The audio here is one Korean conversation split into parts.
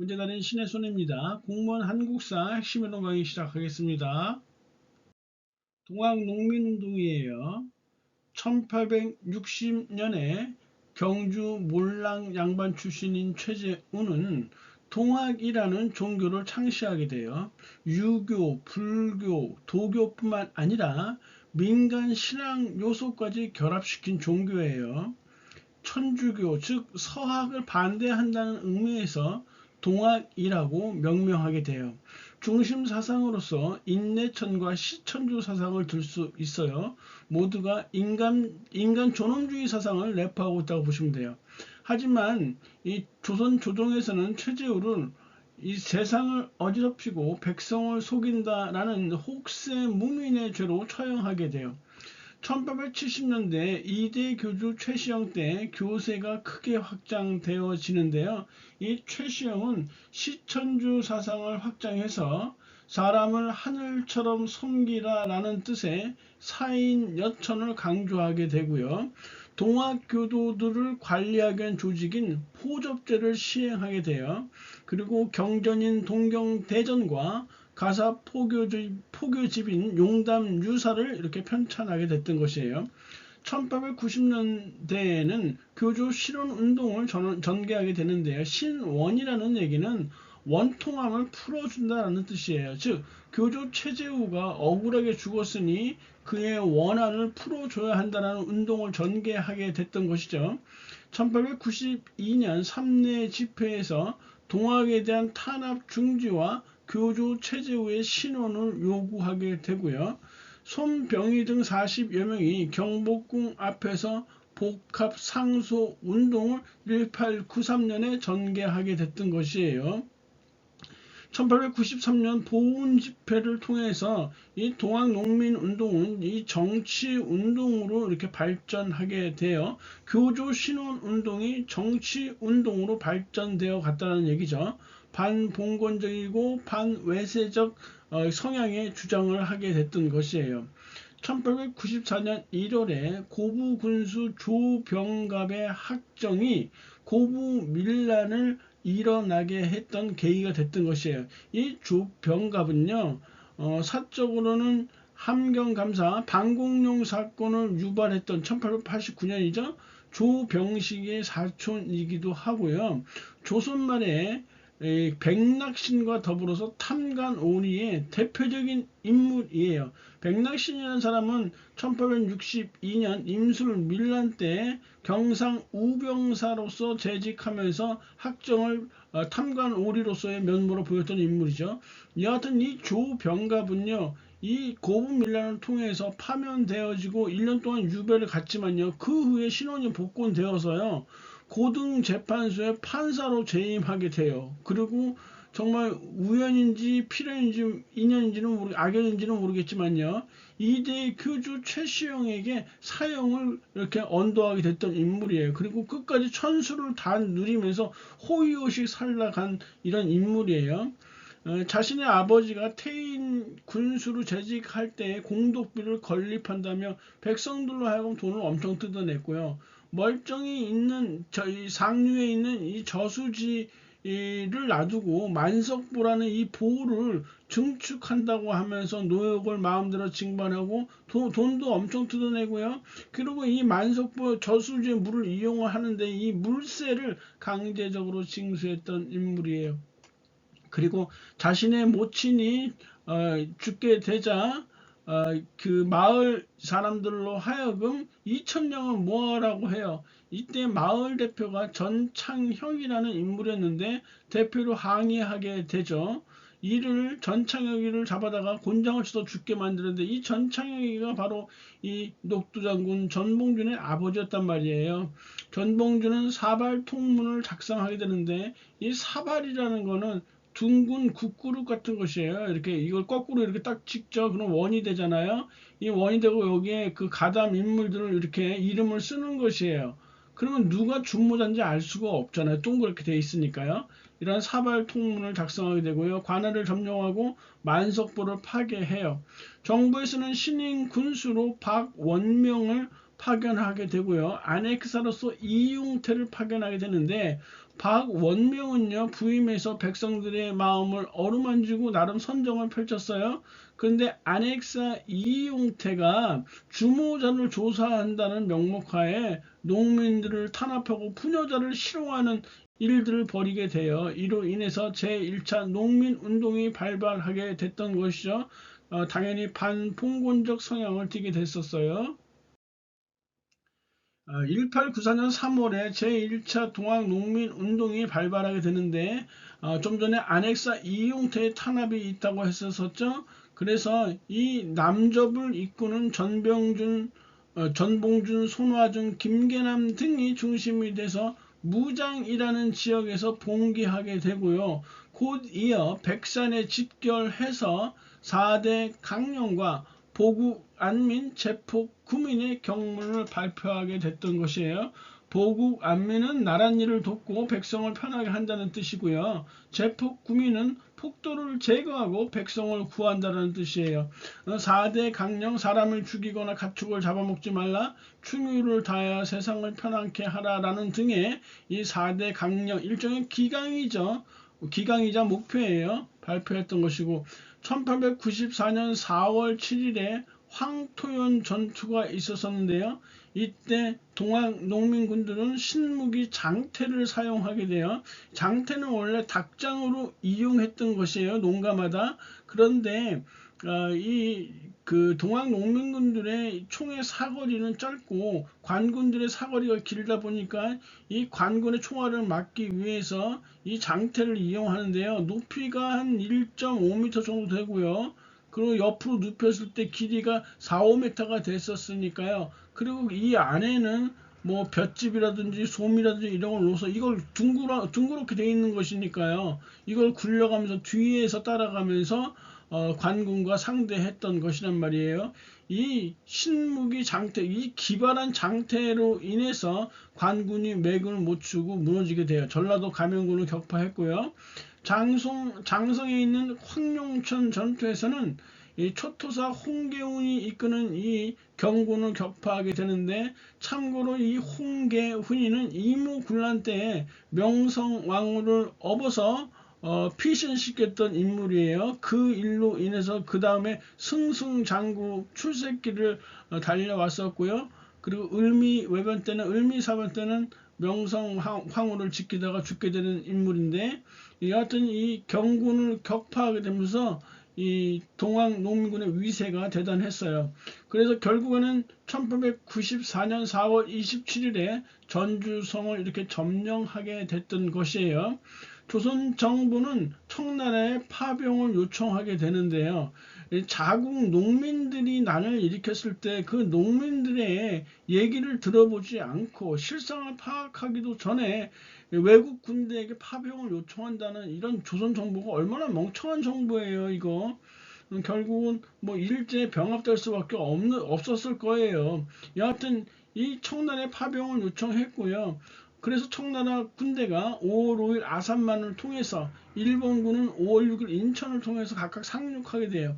문제 달인 신의 손입니다. 공무원 한국사 핵심 이론 강의 시작하겠습니다. 동학농민운동이에요. 1860년에 경주 몰랑 양반 출신인 최재우는 동학이라는 종교를 창시하게 돼요. 유교, 불교, 도교뿐만 아니라 민간 신앙 요소까지 결합시킨 종교예요. 천주교, 즉 서학을 반대한다는 의미에서 동학이라고 명명하게 돼요. 중심 사상으로서 인내천과 시천주 사상을 들 수 있어요. 모두가 인간 인간 존엄주의 사상을 내포하고 있다고 보시면 돼요. 하지만 이 조선 조정에서는 최재우를 이 세상을 어지럽히고 백성을 속인다라는 혹세 무민의 죄로 처형하게 돼요. 1870년대 이대 교주 최시영 때 교세가 크게 확장되어지는데요. 이 최시영은 시천주 사상을 확장해서 사람을 하늘처럼 섬기라 라는 뜻의 사인 여천을 강조하게 되고요. 동학교도들을 관리하기 위한 조직인 포접제를 시행하게 돼요. 그리고 경전인 동경대전과 가사 포교집, 포교집인 용담 유사를 이렇게 편찬하게 됐던 것이에요. 1890년대에는 교조 실온 운동을 전, 전개하게 되는데요. 신원이라는 얘기는 원통함을 풀어준다는 뜻이에요. 즉 교조 최재우가 억울하게 죽었으니 그의 원한을 풀어줘야 한다는 운동을 전개하게 됐던 것이죠. 1892년 3내 집회에서 동학에 대한 탄압 중지와 교조 체제후의 신원을 요구하게 되고요. 손병희 등 40여 명이 경복궁 앞에서 복합 상소 운동을 1893년에 전개하게 됐던 것이에요. 1893년 보훈 집회를 통해서 이 동학 농민 운동은 이 정치 운동으로 이렇게 발전하게 되어 교조 신원 운동이 정치 운동으로 발전되어 갔다는 얘기죠. 반봉건적이고 반외세적 어, 성향의 주장을 하게 됐던 것이에요. 1894년 1월에 고부 군수 조병갑의 학정이 고부 밀란을 일어나게 했던 계기가 됐던 것이에요. 이 조병갑은요, 어, 사적으로는 함경감사 방공용 사건을 유발했던 1889년이죠. 조병식의 사촌이기도 하고요. 조선 말에 백낙신과 더불어서 탐관오리의 대표적인 인물이에요. 백낙신이라는 사람은 1862년 임술 밀란 때 경상 우병사로서 재직하면서 학정을 어, 탐관오리로서의 면모로 보였던 인물이죠. 여하튼 이 조병갑은요. 이 고분 밀란을 통해서 파면되어지고 1년 동안 유배를 갔지만요. 그 후에 신원이 복권되어서요. 고등재판소의 판사로 재임하게 돼요. 그리고 정말 우연인지 필연인지 인연인지는 모르 악연인지는 모르겠지만요. 이대 교주 최시영에게 사형을 이렇게 언도하게 됐던 인물이에요. 그리고 끝까지 천수를 다 누리면서 호의호식 살아간 이런 인물이에요. 어, 자신의 아버지가 태인 군수로 재직할 때 공덕비를 건립한다며 백성들로 하여금 돈을 엄청 뜯어냈고요. 멀쩡히 있는 저희 상류에 있는 이 저수지를 놔두고 만석보라는 이 보호를 증축한다고 하면서 노역을 마음대로 징반하고 도, 돈도 엄청 뜯어내고요. 그리고 이 만석보 저수지의 물을 이용을 하는데 이 물세를 강제적으로 징수했던 인물이에요. 그리고 자신의 모친이 어, 죽게 되자 어, 그 마을 사람들로 하여금 2천명을 모아라고 해요. 이때 마을 대표가 전창형이라는 인물이었는데 대표로 항의하게 되죠. 이를 전창혁이를 잡아다가 곤장을 쳐서 죽게 만드는데 이 전창혁이가 바로 이 녹두장군 전봉준의 아버지였단 말이에요. 전봉준은 사발 통문을 작성하게 되는데 이 사발이라는 거는 둥근 국그릇 같은 것이에요. 이렇게 이걸 거꾸로 이렇게 딱 찍죠. 그럼 원이 되잖아요. 이 원이 되고 여기에 그 가담 인물들을 이렇게 이름을 쓰는 것이에요. 그러면 누가 준모자인지 알 수가 없잖아요. 동그랗게 돼 있으니까요. 이런 사발 통문을 작성하게 되고요. 관할을 점령하고 만석보를 파괴해요. 정부에서는 신임 군수로 박원명을 파견하게 되고요. 아넥사로서 이용태를 파견하게 되는데 박원명은요 부임해서 백성들의 마음을 어루만지고 나름 선정을 펼쳤어요. 그런데 안핵사 이용태가 주모자를 조사한다는 명목하에 농민들을 탄압하고 부녀자를 싫어하는 일들을 벌이게 되어 이로 인해서 제1차 농민운동이 발발하게 됐던 것이죠. 어, 당연히 반봉건적 성향을 띠게 됐었어요. 1894년 3월에 제1차 동학농민운동이 발발하게 되는데 어, 좀 전에 안핵사 이용태의 탄압이 있다고 했었었죠. 그래서 이 남접을 이끄는 전병준, 어, 전봉준, 손화준, 김계남 등이 중심이 돼서 무장이라는 지역에서 봉기하게 되고요. 곧 이어 백산에 집결해서 4대 강령과 보국 안민 제폭 구민의 경문을 발표하게 됐던 것이에요. 보국 안민은 나랏일을 돕고 백성을 편하게 한다는 뜻이고요. 제폭 구민은 폭도를 제거하고 백성을 구한다는 뜻이에요. 4대 강령 사람을 죽이거나 가축을 잡아먹지 말라 충유를 다하여 세상을 편안케 하라라는 등의 이 4대 강령 일종의 기강이죠. 기강이자 목표예요. 발표했던 것이고 1894년 4월 7일에 황토연 전투가 있었었는데요. 이때 동학 농민군들은 신무기 장태를 사용하게 돼요. 장태는 원래 닭장으로 이용했던 것이에요. 농가마다. 그런데 어, 이 그 동학 농민군들의 총의 사거리는 짧고 관군들의 사거리가 길다 보니까 이 관군의 총알을 막기 위해서 이 장태를 이용하는데요. 높이가 한 1.5m 정도 되고요. 그리고 옆으로 눕혔을 때 길이가 4, 5m가 됐었으니까요. 그리고 이 안에는 뭐 볏집이라든지 솜이라든지 이런 걸 넣어서 이걸 둥그러, 둥그렇게 돼 있는 것이니까요. 이걸 굴려가면서 뒤에서 따라가면서 어, 관군과 상대했던 것이란 말이에요. 이 신무기 장태, 이 기발한 장태로 인해서 관군이 맥을 못 추고 무너지게 돼요. 전라도 감영군을 격파했고요. 장성, 장성에 있는 황룡천 전투에서는 이 초토사 홍계훈이 이끄는 이 경군을 격파하게 되는데 참고로 이 홍계훈이는 이무군란 때에 명성왕후를 업어서 어, 피신시켰던 인물이에요. 그 일로 인해서 그 다음에 승승장구 출세길을 어, 달려왔었고요. 그리고 을미 외변 때는 을미 사변 때는 명성 황후를 지키다가 죽게 되는 인물인데 여하튼 이 경군을 격파하게 되면서 이 동학 농민군의 위세가 대단했어요. 그래서 결국에는 1894년 4월 27일에 전주성을 이렇게 점령하게 됐던 것이에요. 조선 정부는 청나라에 파병을 요청하게 되는데요. 자국 농민들이 난을 일으켰을 때 그 농민들의 얘기를 들어보지 않고 실상을 파악하기도 전에 외국 군대에게 파병을 요청한다는 이런 조선 정부가 얼마나 멍청한 정부예요, 이거. 결국은 뭐 일제 병합될 수밖에 없는, 없었을 거예요. 여하튼 이 청나라에 파병을 요청했고요. 그래서 청나라 군대가 5월 5일 아산만을 통해서 일본군은 5월 6일 인천을 통해서 각각 상륙하게 돼요.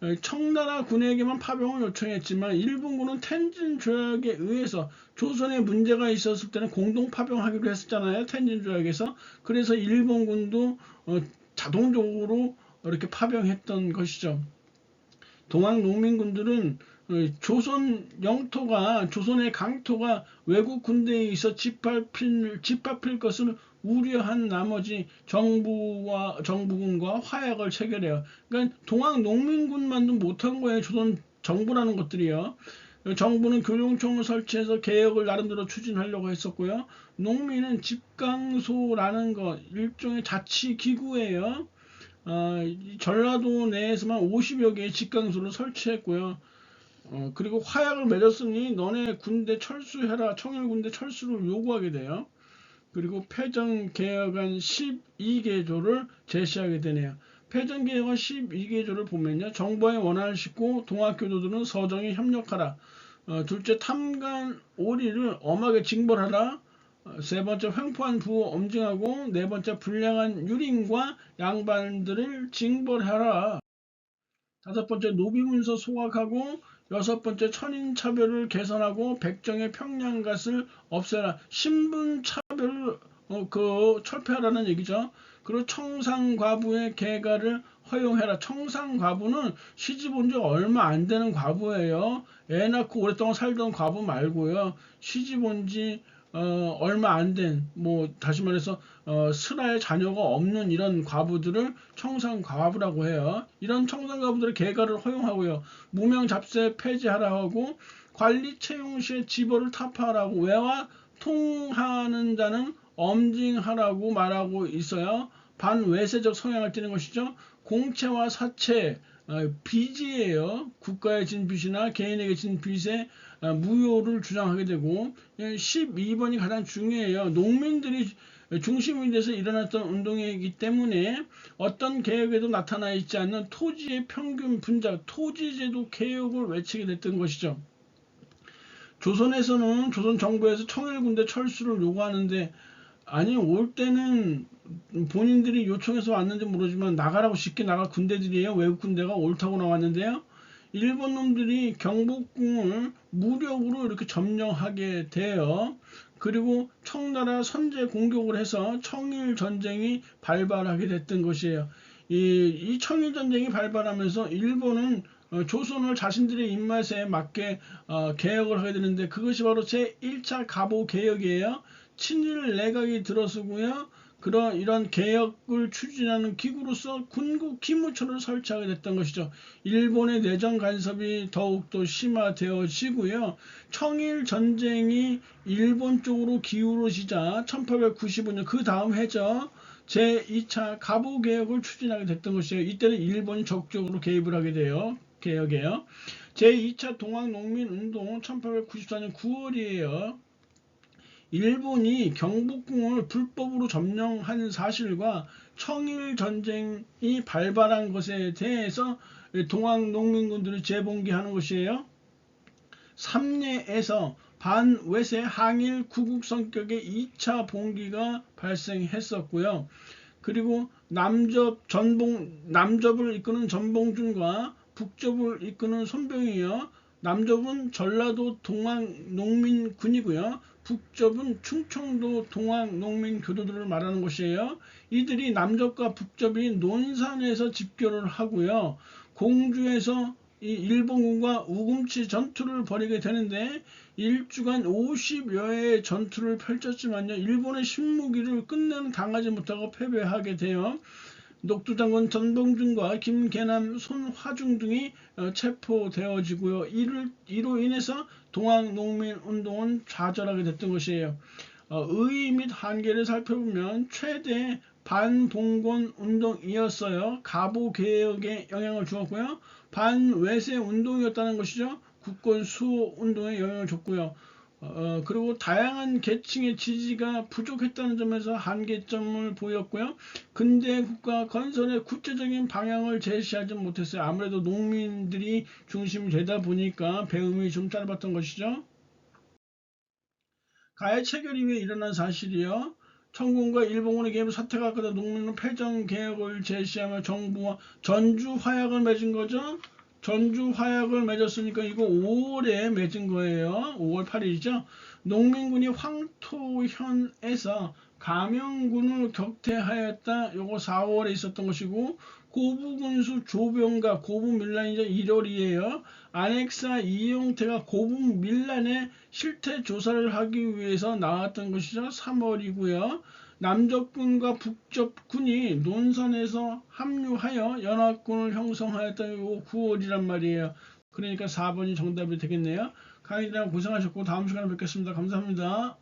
어, 청나라 군에게만 파병을 요청했지만 일본군은 텐진 조약에 의해서 조선에 문제가 있었을 때는 공동 파병하기로 했었잖아요. 텐진 조약에서. 그래서 일본군도 어, 자동적으로 이렇게 파병했던 것이죠. 동학 농민군들은 어, 조선 영토가 조선의 강토가 외국 군대에 의해서 짓밟힐, 짓밟힐 것을 우려한 나머지 정부와 정부군과 화약을 체결해요. 그러니까 동학 농민군만도 못한 거예요. 조선 정부라는 것들이요. 정부는 교육청을 설치해서 개혁을 나름대로 추진하려고 했었고요. 농민은 집강소라는 것 일종의 자치기구예요. 어, 전라도 내에서만 50여 개의 집강소를 설치했고요. 어, 그리고 화약을 맺었으니 너네 군대 철수해라 청일 군대 철수를 요구하게 돼요. 그리고 패전개혁안 12개조를 제시하게 되네요. 패전개혁안 12개조를 보면요. 정부의 원한을 싣고 동학교도들은 서정에 협력하라. 어, 둘째 탐관 오리를 엄하게 징벌하라. 어, 세 번째 횡포한 부호 엄징하고 네 번째 불량한 유린과 양반들을 징벌하라. 다섯 번째 노비문서 소각하고 여섯 번째 천인차별을 개선하고 백정의 평양갓을 없애라. 신분차별을 어, 그 철폐하라는 얘기죠. 그리고 청상과부의 개가를 허용해라. 청상과부는 시집 온 지 얼마 안 되는 과부예요. 애 낳고 오랫동안 살던 과부 말고요. 시집 온지 어, 얼마 안 된, 뭐, 다시 말해서, 어, 슬아의 자녀가 없는 이런 과부들을 청상과부라고 해요. 이런 청상과부들의 개가를 허용하고요. 무명 잡세 폐지하라 하고, 관리 채용 시에 지벌을 타파하라고, 외와 통하는 자는 엄징하라고 말하고 있어요. 반외세적 성향을 띠는 것이죠. 공채와 사채, 어, 빚이에요. 국가에 진 빚이나 개인에게 진 빚에 어, 무효를 주장하게 되고 12번이 가장 중요해요. 농민들이 중심이 돼서 일어났던 운동이기 때문에 어떤 개혁에도 나타나 있지 않는 토지의 평균 분작, 토지제도 개혁을 외치게 됐던 것이죠. 조선에서는 조선 정부에서 청일군대 철수를 요구하는데 아니 올 때는 본인들이 요청해서 왔는지 모르지만 나가라고 쉽게 나갈 군대들이에요. 외국 군대가 옳다고 나왔는데요. 일본 놈들이 경복궁을 무력으로 이렇게 점령하게 돼요. 그리고 청나라 선제 공격을 해서 청일 전쟁이 발발하게 됐던 것이에요. 이, 이 청일 전쟁이 발발하면서 일본은 어, 조선을 자신들의 입맛에 맞게 어, 개혁을 하게 되는데 그것이 바로 제 1차 가보 개혁이에요. 친일 내각이 들어서고요. 그런 이런 개혁을 추진하는 기구로서 군국 기무처를 설치하게 됐던 것이죠. 일본의 내정 간섭이 더욱더 심화되어지고요. 청일 전쟁이 일본 쪽으로 기울어지자 1895년 그 다음 해죠. 제2차 가보 개혁을 추진하게 됐던 것이에요. 이때는 일본이 적극적으로 개입을 하게 돼요. 개혁이에요. 제2차 동학농민운동 1894년 9월이에요. 일본이 경복궁을 불법으로 점령한 사실과 청일 전쟁이 발발한 것에 대해서 동학 농민군들을 재봉기하는 것이에요. 삼례에서 반외세 항일 구국 성격의 2차 봉기가 발생했었고요. 그리고 남접 전봉 남접을 이끄는 전봉준과 북접을 이끄는 손병이요. 남접은 전라도 동학 농민군이고요. 북접은 충청도 동학 농민 교도들을 말하는 것이에요. 이들이 남접과 북접이 논산에서 집결을 하고요. 공주에서 이 일본군과 우금치 전투를 벌이게 되는데 일주간 50여회의 전투를 펼쳤지만요. 일본의 신무기를 끝내는 당하지 못하고 패배하게 돼요. 녹두장군 전봉준과 김계남, 손화중 등이 어, 체포되어지고요. 이를, 이로 인해서 동학농민운동은 좌절하게 됐던 것이에요. 어, 의의 및 한계를 살펴보면 최대 반봉건 운동이었어요. 가보 개혁에 영향을 주었고요. 반외세 운동이었다는 것이죠. 국권 수호 운동에 영향을 줬고요. 어, 그리고 다양한 계층의 지지가 부족했다는 점에서 한계점을 보였고요. 근대 국가 건설의 구체적인 방향을 제시하지 못했어요. 아무래도 농민들이 중심이 되다 보니까 배움이 좀 짧았던 것이죠. 가해 체결 이후에 일어난 사실이요. 청군과 일본군의 개입 사태가 끝나 농민은 패전 개혁을 제시하며 정부와 전주 화약을 맺은 거죠. 전주 화약을 맺었으니까 이거 5월에 맺은 거예요. 5월 8일이죠. 농민군이 황토현에서 가명군을 격퇴하였다. 요거 4월에 있었던 것이고 고부군수 조병과 고부 밀란이죠. 1월이에요. 안엑사 이용태가 고부 밀란의 실태 조사를 하기 위해서 나왔던 것이죠. 3월이고요. 남적군과 북적군이 논산에서 합류하여 연합군을 형성하였던 요 9월이란 말이에요. 그러니까 4번이 정답이 되겠네요. 강의들 고생하셨고 다음 시간에 뵙겠습니다. 감사합니다.